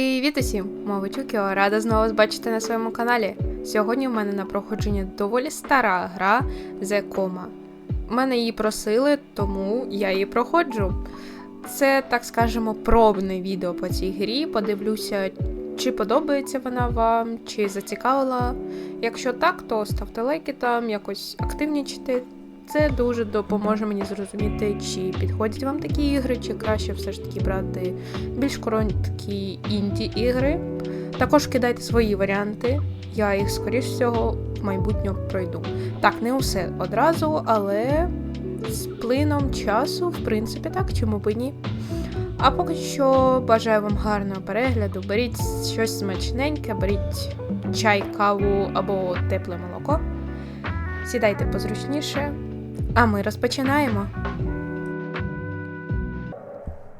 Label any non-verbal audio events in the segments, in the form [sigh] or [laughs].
Привіт усім! Мова Чукіо, рада знову вас бачити на своєму каналі. Сьогодні в мене на проходженні доволі стара гра The Coma. Мене її просили, тому я її проходжу. Це, так скажемо, пробне відео по цій грі. Подивлюся, чи подобається вона вам, чи зацікавила. Якщо так, то ставте лайки там, якось активнічте. Це дуже допоможе мені зрозуміти, чи підходять вам такі ігри, чи краще все ж таки брати більш короткі інді-ігри. Також кидайте свої варіанти. Я їх, скоріш всього, в майбутньому пройду. Так, не усе одразу, але з плином часу, в принципі, так, чому б і ні. А поки що бажаю вам гарного перегляду. Беріть щось смачненьке, беріть чай, каву або тепле молоко. Сідайте позручніше, а ми розпочинаємо.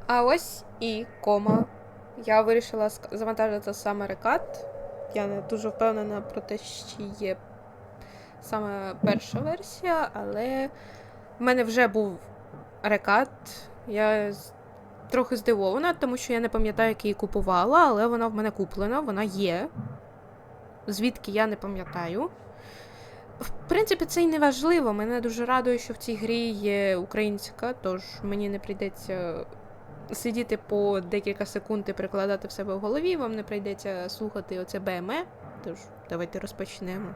А ось і кома. Я вирішила завантажити саме рекат. Я не дуже впевнена про те, що є саме перша версія, але в мене вже був рекат. Я трохи здивована, тому що я не пам'ятаю, як її купувала, але вона в мене куплена, вона є. Звідки я не пам'ятаю. В принципі, це й не важливо. Мене дуже радує, що в цій грі є українська, тож мені не прийдеться сидіти по декілька секунд і перекладати в себе в голові, вам не прийдеться слухати оце БМЕ. Тож, давайте розпочнемо.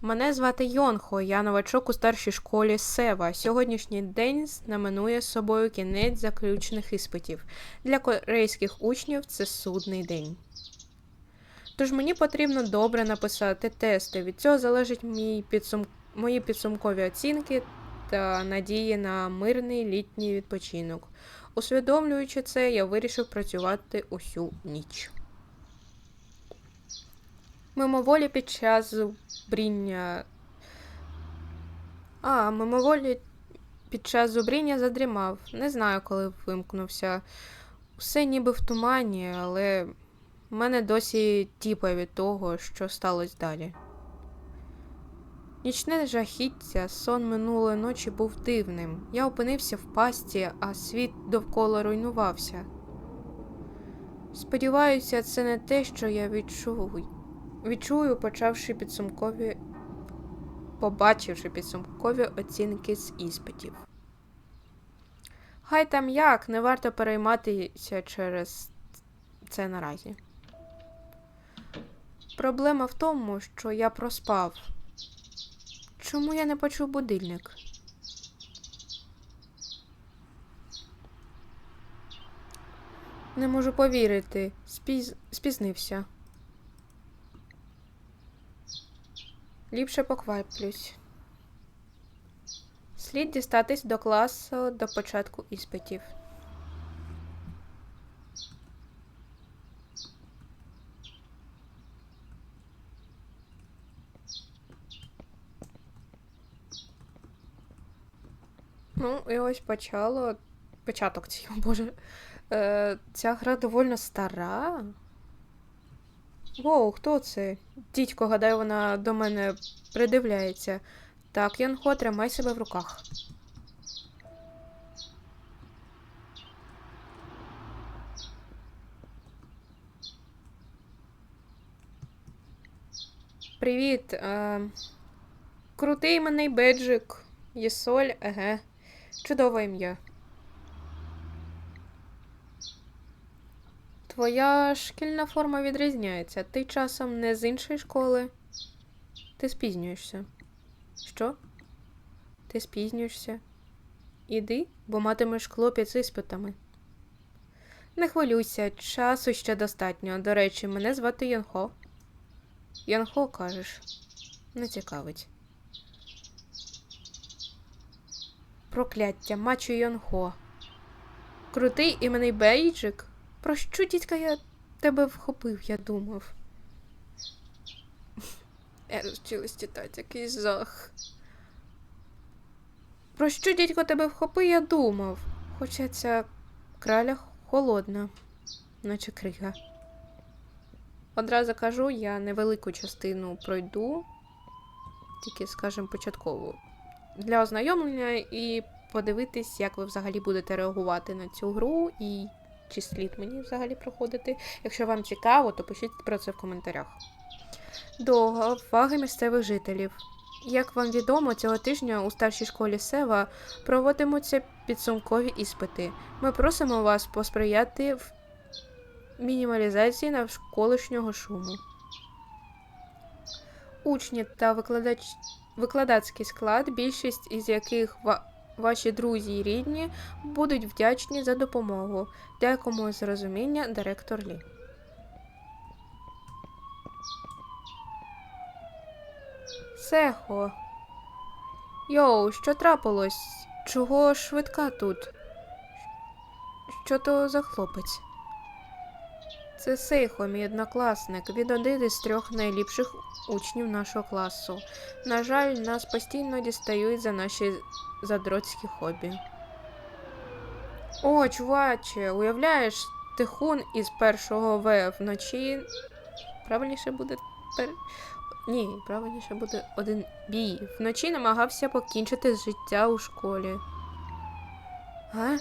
Мене звати Йонхо, я новачок у старшій школі Сева. Сьогоднішній день знаменує собою кінець заключних іспитів. Для корейських учнів це судний день. Тож мені потрібно добре написати тести. Від цього залежать мій підсум... мої підсумкові оцінки та надії на мирний літній відпочинок. Усвідомлюючи це, я вирішив працювати усю ніч. Мимоволі під час зубріння. А, мимоволі під час зубріння задрімав. Не знаю, коли вимкнувся. Все ніби в тумані, але мене досі тіпає від того, що сталося далі. Нічне жахіття, сон минулої ночі був дивним. Я опинився в пасті, а світ довкола руйнувався. Сподіваюся, це не те, що я відчую. Відчую, почавши підсумкові, побачивши підсумкові оцінки з іспитів. Хай там як, не варто перейматися через це наразі. Проблема в тому, що я проспав. Чому я не почув будильник? Не можу повірити. Спіз... Спізнився. Ліпше покваплюсь. Слід дістатись до класу до початку іспитів. Ну, і ось почало. Початок цього, [laughs] боже. Е, ця гра доволі стара. Воу, хто це? Дідько, гадаю, вона до мене придивляється. Так, Янхо, тримай себе в руках. Привіт. Е, крутий мене беджик. Єсоль, еге. Чудове ім'я. Твоя шкільна форма відрізняється. Ти часом не з іншої школи. Ти спізнюєшся. Що? Ти спізнюєшся? Іди, бо матимеш клопіт з іспитами. Не хвилюйся, часу ще достатньо. До речі, мене звати Янхо. Янхо, кажеш, не цікавить. Прокляття, мачу Йонхо. Крутий іменний бейджик? Про що, дідька, я тебе вхопив, я думав. Я розчилась читати якийсь жах. Про що, дідько, тебе вхопив, я думав. Хоча ця краля холодна, наче крига. Одразу кажу, я невелику частину пройду, тільки, скажімо, початкову для ознайомлення і подивитись, як ви взагалі будете реагувати на цю гру, і чи слід мені взагалі проходити. Якщо вам цікаво, то пишіть про це в коментарях. До уваги місцевих жителів. Як вам відомо, цього тижня у старшій школі Сева проводимуться підсумкові іспити. Ми просимо вас посприяти в мінімалізації навколишнього шуму. Учні та викладач... викладацький склад, більшість із яких ва... ваші друзі і рідні, будуть вдячні за допомогу. Дякуємо за розуміння, директор Лі. Сехо. Йоу, що трапилось? Чого швидка тут? Що то за хлопець? Це Сейхо, мій однокласник. Він один із трьох найліпших учнів нашого класу. На жаль, нас постійно дістають за наші задроцькі хобі. О, чуваче, уявляєш, тихун із першого В вночі. Правильніше буде пер... Ні, правильніше буде один бій. Вночі намагався покінчити життя у школі. А?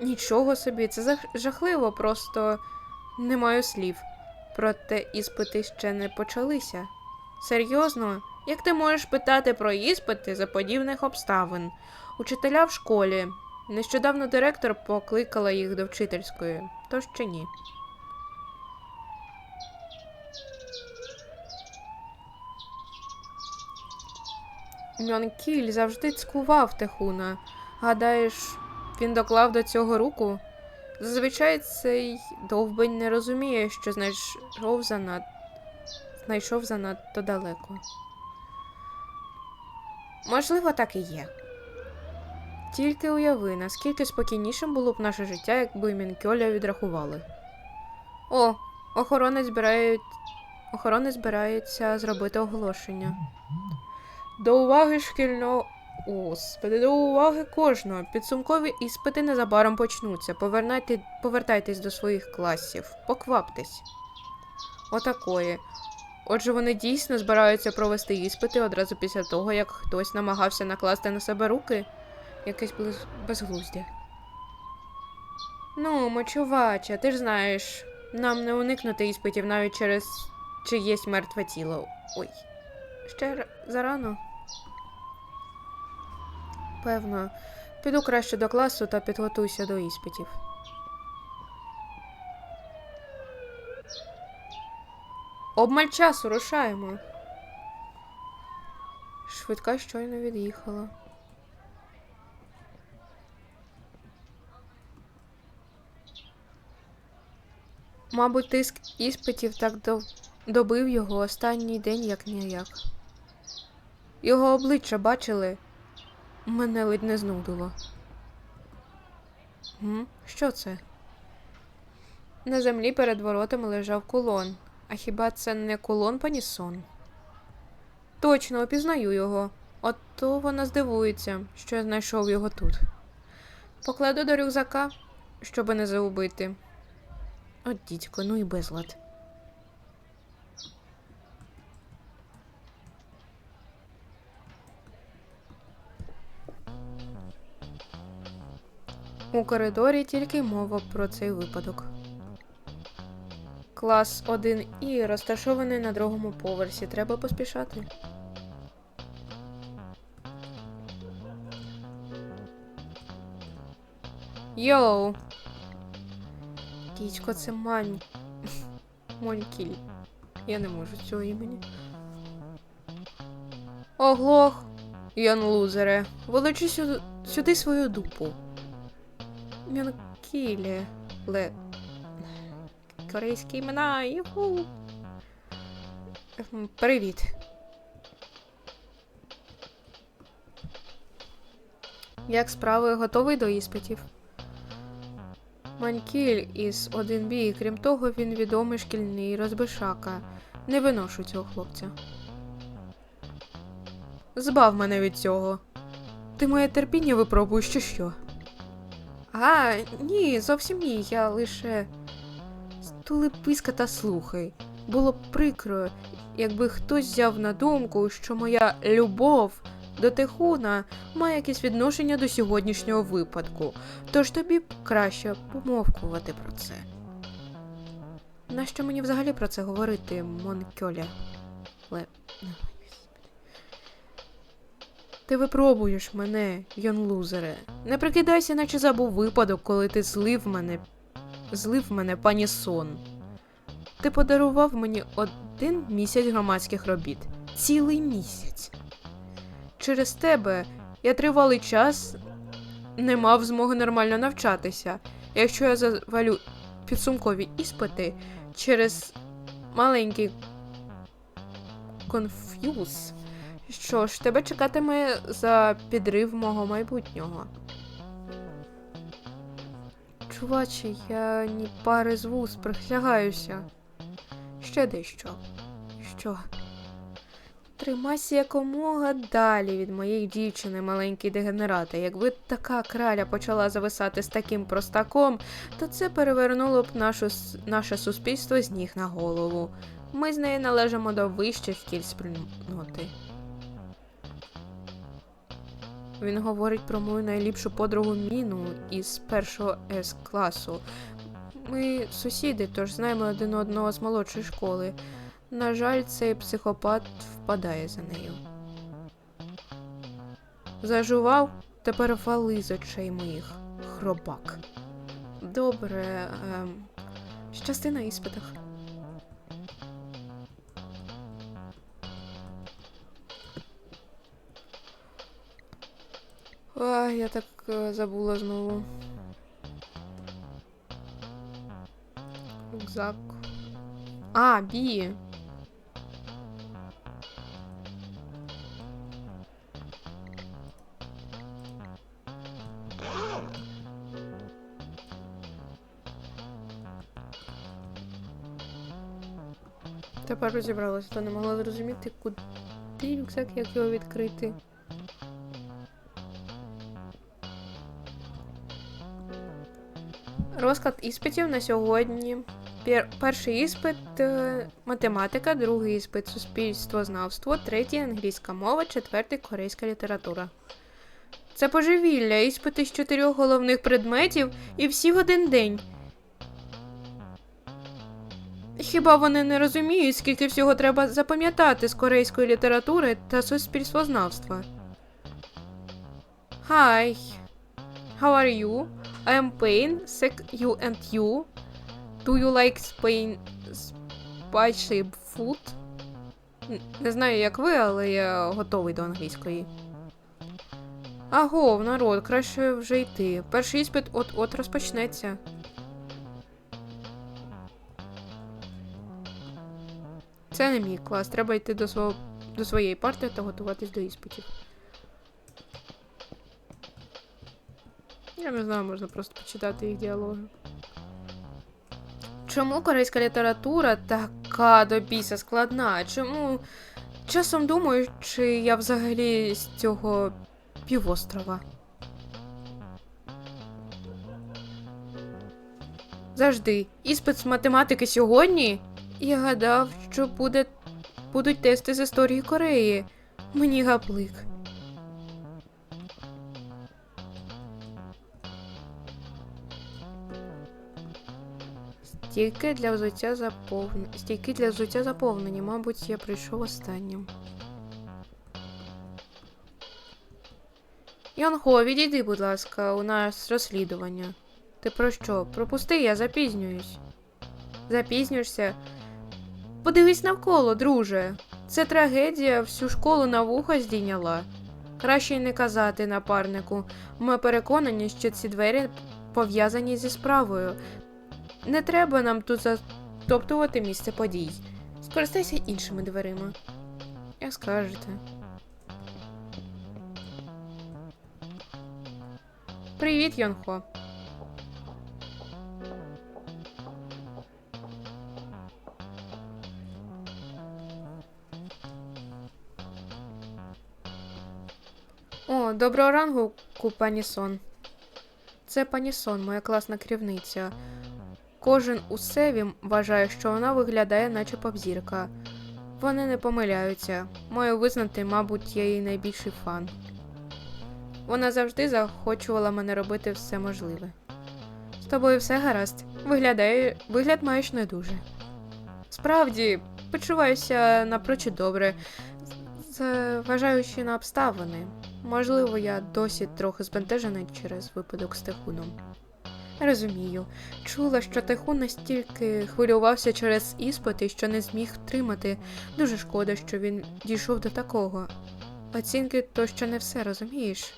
Нічого собі, це жахливо, просто не маю слів. Проте іспити ще не почалися. Серйозно? Як ти можеш питати про іспити за подібних обставин? Учителя в школі. Нещодавно директор покликала їх до вчительської, тож чи ні. Мьонкіль завжди цькував Техуна. Гадаєш, він доклав до цього руку? Зазвичай цей довбень не розуміє, що знайшов занад... знайшов занадто далеко. Можливо, так і є. Тільки уяви, наскільки спокійнішим було б наше життя, якби Мінкьоля відрахували. О, охорони збирають. Охорони збираються зробити оголошення. До уваги шкільного. Господи, до уваги кожного. Підсумкові іспити незабаром почнуться. Повернайте... Повертайтесь до своїх класів. Покваптесь. Отакої. Отже, вони дійсно збираються провести іспити одразу після того, як хтось намагався накласти на себе руки. Якесь без... безглуздя. Ну, мочувача, ти ж знаєш, нам не уникнути іспитів навіть через чиєсь мертве тіло. Ой. Ще зарано. Певно, піду краще до класу та підготуйся до іспитів. Обмаль часу рушаємо. Швидка щойно від'їхала. Мабуть, тиск іспитів так добив його останній день як ніяк. Його обличчя бачили, мене ледь не знудило. М? Що це? На землі перед воротами лежав кулон. А хіба це не кулон Панісон? Точно, опізнаю його. От вона здивується, що я знайшов його тут. Покладу до рюкзака, щоби не загубити. От дідько, ну і безлад. У коридорі тільки мова про цей випадок. Клас 1 і розташований на другому поверсі. Треба поспішати. Йоу. Дідько, це мань. [laughs] Монькіль. Я не можу цього імені. Оглох. Ян лузере. Волочи сюди свою дупу. Мянкіле. Ле. Корейські імена. Юху. Ем, Привіт. Як справи готовий до іспитів? Манькіль із 1Б, крім того, він відомий шкільний розбишака. Не виношу цього хлопця. Збав мене від цього. Ти моє терпіння випробуєш чи що? А, ні, зовсім ні. Я лише. Стули писка та слухай. Було б прикро, якби хтось взяв на думку, що моя любов до Техуна має якесь відношення до сьогоднішнього випадку, тож тобі б краще помовкувати про це. Нащо мені взагалі про це говорити, Монкьоля? Ле... Ти випробуєш мене, йонлузере. Не прикидайся, наче забув випадок, коли ти злив мене. Злив мене пані сон. Ти подарував мені один місяць громадських робіт. Цілий місяць. Через тебе я тривалий час не мав змоги нормально навчатися. Якщо я завалю підсумкові іспити через маленький конф'юз, що ж, тебе чекатиме за підрив мого майбутнього. Чуваче, я ні пари з вуз, присягаюся. Ще дещо. Що? Тримайся якомога далі від моєї дівчини, маленький дегенерате. Якби така краля почала зависати з таким простаком, то це перевернуло б нашу, наше суспільство з ніг на голову. Ми з нею належимо до вищих кіль спільноти. Він говорить про мою найліпшу подругу Міну із першого С класу. Ми сусіди, тож знаємо один одного з молодшої школи. На жаль, цей психопат впадає за нею. Зажував, тепер вали з очей моїх. Хробак. Добре. Ем, щасти іспитах. Ах, я так е, забула знову. Рюкзак. А, бі. Тепер розібралася, то не могла зрозуміти, куди рюкзак, як його відкрити. Розклад іспитів на сьогодні. Пер- перший іспит е, математика, другий іспит суспільствознавство, третій англійська мова, четвертий корейська література. Це божевілля, іспити з чотирьох головних предметів і всі в один день. Хіба вони не розуміють, скільки всього треба запам'ятати з корейської літератури та суспільствознавства? Hi. How are you? I am Pain, sick you and you. Do you like Spain spicy food? Не знаю, як ви, але я готовий до англійської. Агов, народ, краще вже йти. Перший іспит от-от розпочнеться. Це не мій клас, треба йти до, свого, до своєї парти та готуватись до іспитів. Я не знаю, можна просто почитати їх діалоги. Чому корейська література така до біса складна? Чому часом думаю, чи я взагалі з цього півострова? Завжди. Іспит з математики сьогодні? Я гадав, що буде... будуть тести з історії Кореї. Мені гаплик. Стійки для взуття заповнені. Стійки для взуття заповнені. Мабуть, я прийшов останнім. Йонхо, відійди, будь ласка, у нас розслідування. Ти про що? Пропусти, я запізнююсь. Запізнюєшся? Подивись навколо, друже. Це трагедія всю школу на вуха здійняла. Краще й не казати напарнику. Ми переконані, що ці двері пов'язані зі справою. Не треба нам тут затоптувати місце подій. Скористайся іншими дверима. Як скажете. Привіт, Йонхо. О, доброго ранку, пані Сон. Це пані Сон, моя класна керівниця. Кожен у севі вважає, що вона виглядає, наче попзірка. Вони не помиляються. Маю визнати, мабуть, я її найбільший фан. Вона завжди захочувала мене робити все можливе. З тобою все гаразд. Виглядає, вигляд маєш не дуже. Справді, почуваюся напрочуд добре, зважаючи на обставини. Можливо, я досі трохи збентежений через випадок з Техуном. Розумію. Чула, що Техун настільки хвилювався через іспити, що не зміг втримати. Дуже шкода, що він дійшов до такого. Оцінки то ще не все, розумієш?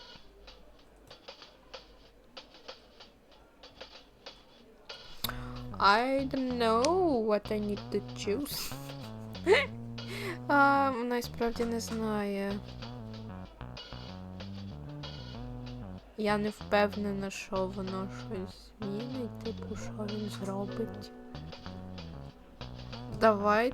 I don't know what I need to choose. [laughs] а, вона справді не знає. Я не впевнена, що воно щось змінить, типу, що він зробить. Давай.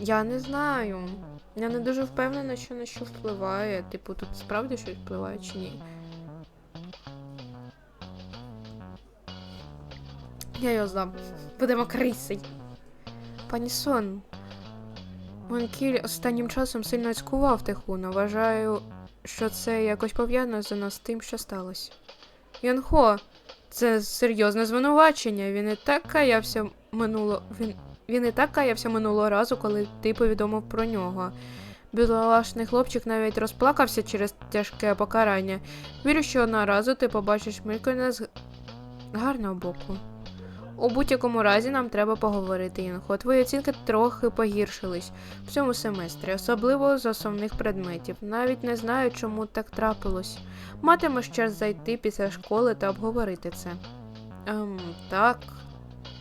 Я не знаю. Я не дуже впевнена, що на що впливає. Типу, тут справді щось впливає чи ні. Я його знам. Будемо крисий. Пані Сон. Монкіль останнім часом сильно цькував Техуна. Вважаю, що це якось пов'язано з тим, що сталося. Янхо, це серйозне звинувачення. Він і так каявся минуло. Він, він і так каявся минулого разу, коли ти повідомив про нього. Бідолашний хлопчик навіть розплакався через тяжке покарання. Вірю, що одного разу ти побачиш Мількона з гарного боку. У будь-якому разі нам треба поговорити, Інхо. Твої оцінки трохи погіршились в цьому семестрі, особливо з основних предметів. Навіть не знаю, чому так трапилось. Матимеш час зайти після школи та обговорити це. Ем, так,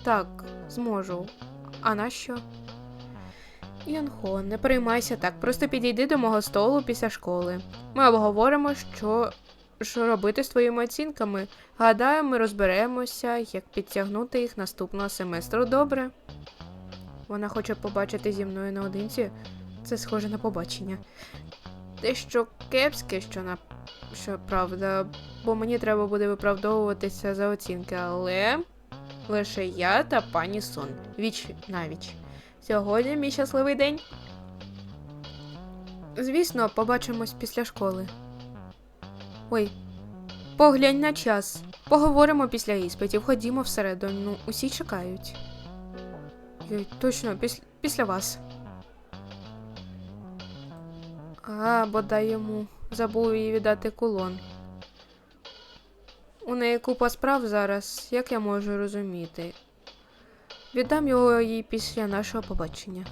так, зможу. А на що? Янхо, не переймайся так, просто підійди до мого столу після школи. Ми обговоримо, що, що робити з твоїми оцінками. Гадаю, ми розберемося, як підтягнути їх наступного семестру добре. Вона хоче побачити зі мною наодинці. Це схоже на побачення. Те, що кепське, що на що правда, бо мені треба буде виправдовуватися за оцінки, але лише я та пані Сон. Віч навіч. Сьогодні мій щасливий день. Звісно, побачимось після школи. Ой, поглянь на час. Поговоримо після іспитів. Ходімо всередину. Усі чекають. Йой, точно, після, після вас. А, бодай йому. Забув їй віддати кулон. У неї купа справ зараз, як я можу розуміти. Віддам його їй після нашого побачення.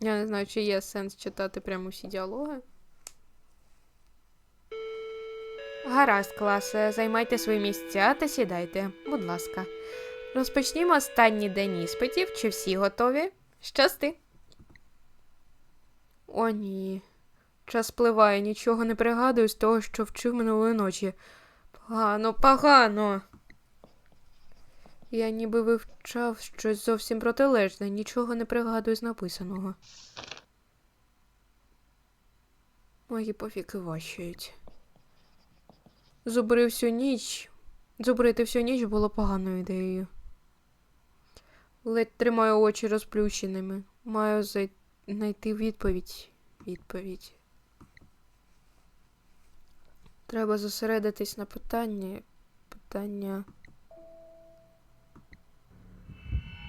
Я не знаю, чи є сенс читати прямо всі діалоги. Гаразд, класе, займайте свої місця та сідайте, будь ласка. Розпочнімо останній день іспитів. Чи всі готові? Щасти. О, ні. Час спливає, нічого не пригадую з того, що вчив минулої ночі. Погано, погано. Я ніби вивчав щось зовсім протилежне, нічого не пригадую з написаного. Мої повіки ващують. Зубри всю ніч. Зубрити всю ніч було поганою ідеєю. Ледь тримаю очі розплющеними. Маю знайти відповідь. Відповідь. Треба зосередитись на питанні. Питання.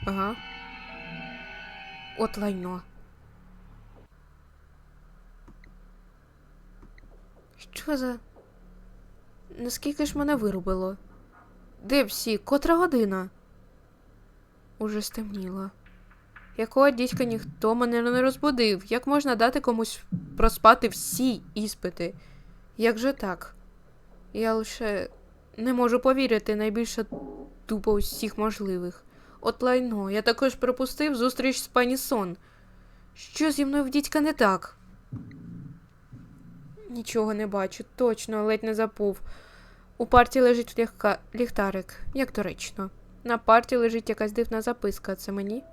Ага. От лайно. Що за. Наскільки ж мене вирубило? Де всі? Котра година? Уже стемніло. Якого дідька ніхто мене не розбудив? Як можна дати комусь проспати всі іспити? Як же так? Я лише не можу повірити найбільше тупо усіх можливих. От лайно, я також пропустив зустріч з пані Сон. Що зі мною в дідька не так? Нічого не бачу, точно, ледь не забув. У парті лежить легка... ліхтарик, як доречно. На парті лежить якась дивна записка. Це мені?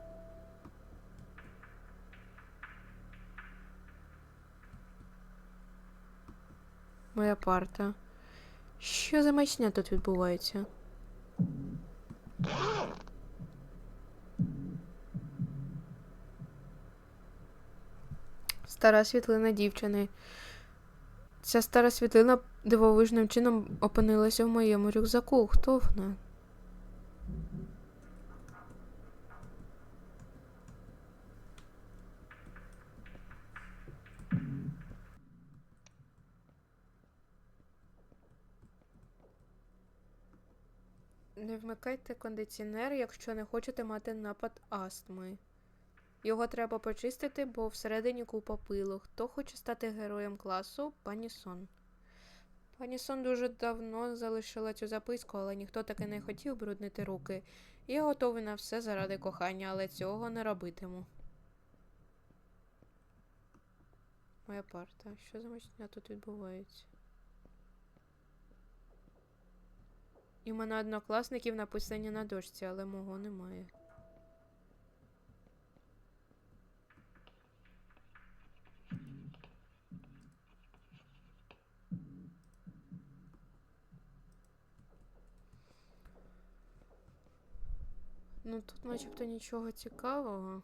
Моя парта. Що за маячня тут відбувається? Стара світлина дівчини. Ця стара світлина дивовижним чином опинилася в моєму рюкзаку. Хто вона? Не вмикайте кондиціонер, якщо не хочете мати напад астми. Його треба почистити, бо всередині купа пилу. Хто хоче стати героєм класу? Пані Сон. Пані Сон дуже давно залишила цю записку, але ніхто таки не хотів бруднити руки. Я готовий на все заради кохання, але цього не робитиму. Моя парта. Що за мачня тут відбувається? Імена однокласників написані на дошці, але мого немає. Ну тут начебто нічого цікавого.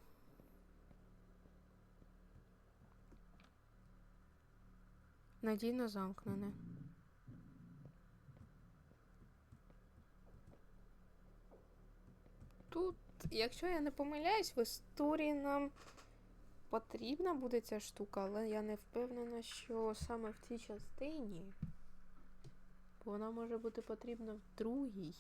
Надійно замкнене. Тут, якщо я не помиляюсь, в історії нам потрібна буде ця штука, але я не впевнена, що саме в цій частині. Вона може бути потрібна в другій.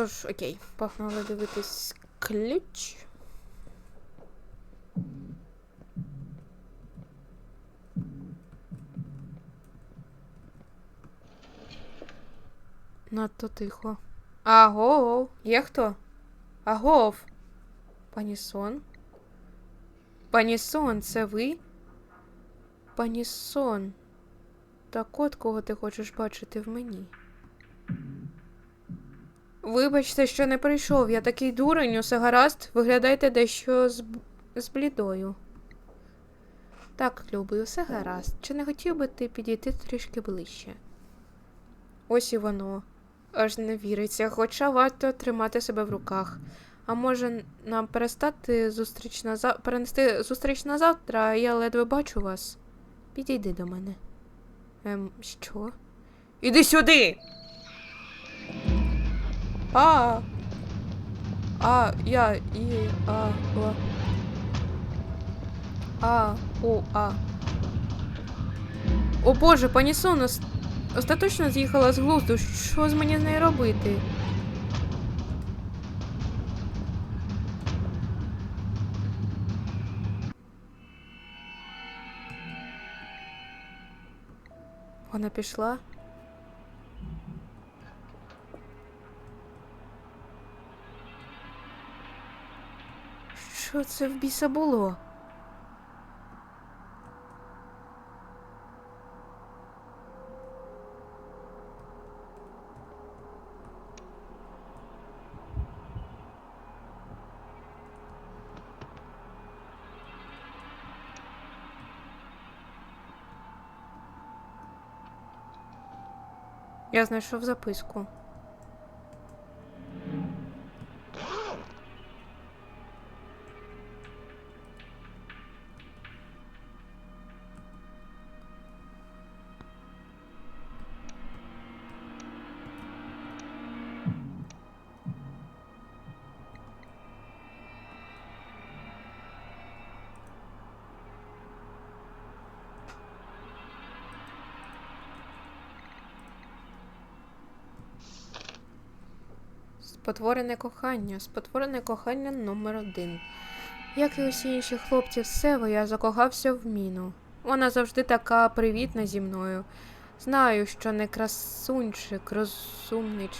Тож, окей, погнали дивитись ключ. Надто тихо. Агов, є хто? Агов. Пані Сон? Пані Сон, це ви? Пані Сон. Так от кого ти хочеш бачити в мені? Вибачте, що не прийшов. Я такий дурень, усе гаразд. Виглядаєте дещо з, з блідою. Так, любий, усе гаразд. Чи не хотів би ти підійти трішки ближче? Ось і воно. Аж не віриться, хоча варто тримати себе в руках. А може нам перестати зустріч на зав... перенести зустріч на завтра, я ледве бачу вас. Підійди до мене. Ем, що? Іди сюди! А. А, я, і, а, о. А, о, а. О боже, пані Сон ос- остаточно з'їхала з глузду. Що з мені з нею робити? Вона пішла? Що це в біса було? Я знайшов записку. Спотворене кохання, спотворене кохання номер один. Як і усі інші хлопці з Сева, я закохався в міну. Вона завжди така привітна зі мною. Знаю, що не красунчик, розумнич.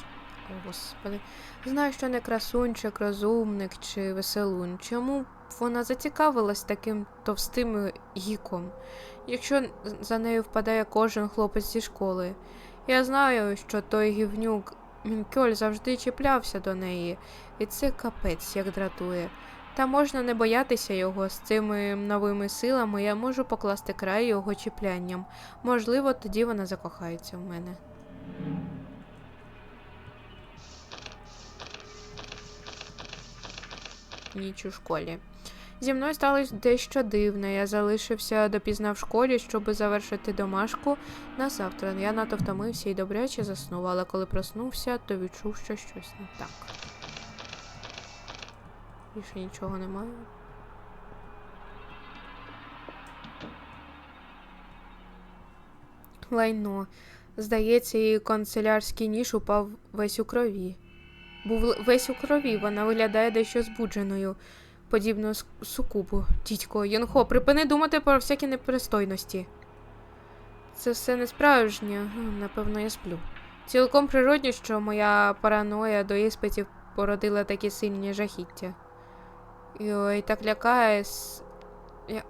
О, господи. Знаю, що не красунчик, розумник чи веселун. Чому б вона зацікавилась таким товстим гіком, якщо за нею впадає кожен хлопець зі школи? Я знаю, що той гівнюк Мінкьоль завжди чіплявся до неї, і це капець як дратує. Та можна не боятися його з цими новими силами, я можу покласти край його чіплянням. Можливо, тоді вона закохається в мене. Ніч у школі. Зі мною сталося дещо дивне. Я залишився допізна в школі, щоб завершити домашку на завтра. Я надто втомився і добряче заснув, але коли проснувся, то відчув, що щось не так. Більше нічого немає. Лайно. Здається, її канцелярський ніж упав весь у крові. Був весь у крові, вона виглядає дещо збудженою, подібно с- сукубу. Дідько, Йонхо, припини думати про всякі непристойності. Це все не справжнє, напевно, я сплю. Цілком природньо, що моя параноя до іспитів породила такі сильні жахіття. Ой, так лякає. Я...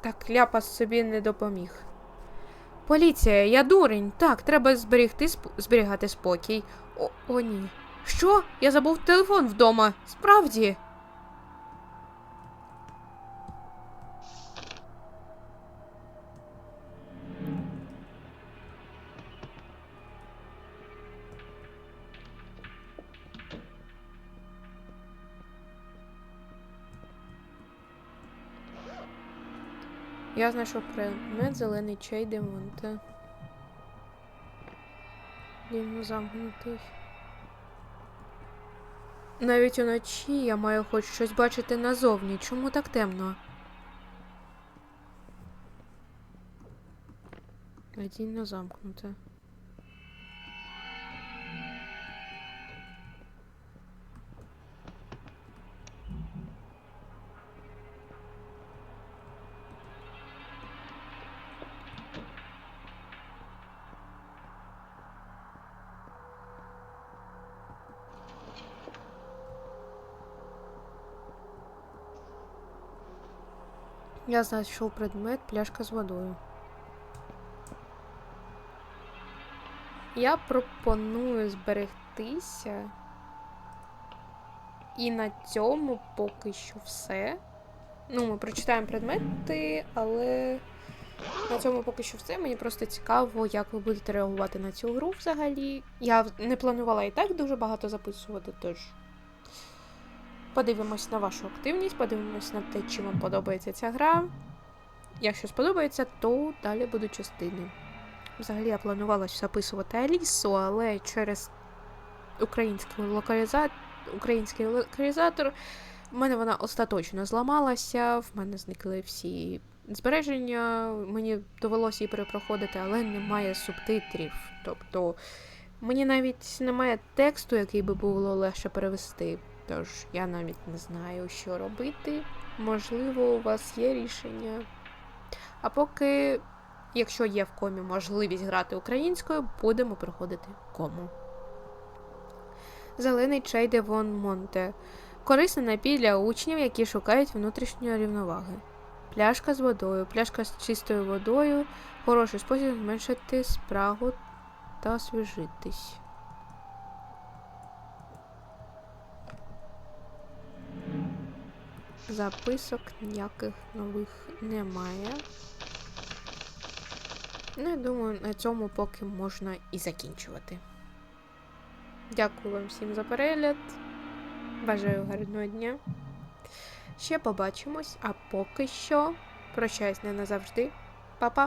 Так ляпас собі не допоміг. Поліція, я дурень. Так, треба зберігти сп- зберігати спокій. О, о, ні. Що? Я забув телефон вдома. Справді. Я знайшов предмет зелений чай демонта. Він замкнутий. Навіть уночі я маю хоч щось бачити назовні. Чому так темно? Надійно замкнуте. Я знайшов предмет пляшка з водою. Я пропоную зберегтися. І на цьому поки що все. Ну, ми прочитаємо предмети, але на цьому поки що все. Мені просто цікаво, як ви будете реагувати на цю гру взагалі. Я не планувала і так дуже багато записувати, тож. Подивимось на вашу активність, подивимось на те, чи вам подобається ця гра. Якщо сподобається, то далі будуть частини. Взагалі я планувала записувати Алісу, але через український, локаліза... український локалізатор в мене вона остаточно зламалася, в мене зникли всі збереження, мені довелося її перепроходити, але немає субтитрів. Тобто мені навіть немає тексту, який би було легше перевести. Тож я навіть не знаю, що робити. Можливо, у вас є рішення. А поки, якщо є в комі можливість грати українською, будемо проходити кому. Зелений чай де Вон Монте. Корисний напій для учнів, які шукають внутрішньої рівноваги. Пляшка з водою. Пляшка з чистою водою. Хороший спосіб зменшити спрагу та освіжитись. Записок ніяких нових немає. Ну, я думаю, на цьому поки можна і закінчувати. Дякую вам всім за перегляд. Бажаю гарного дня. Ще побачимось, а поки що прощаюсь не назавжди. Па-па!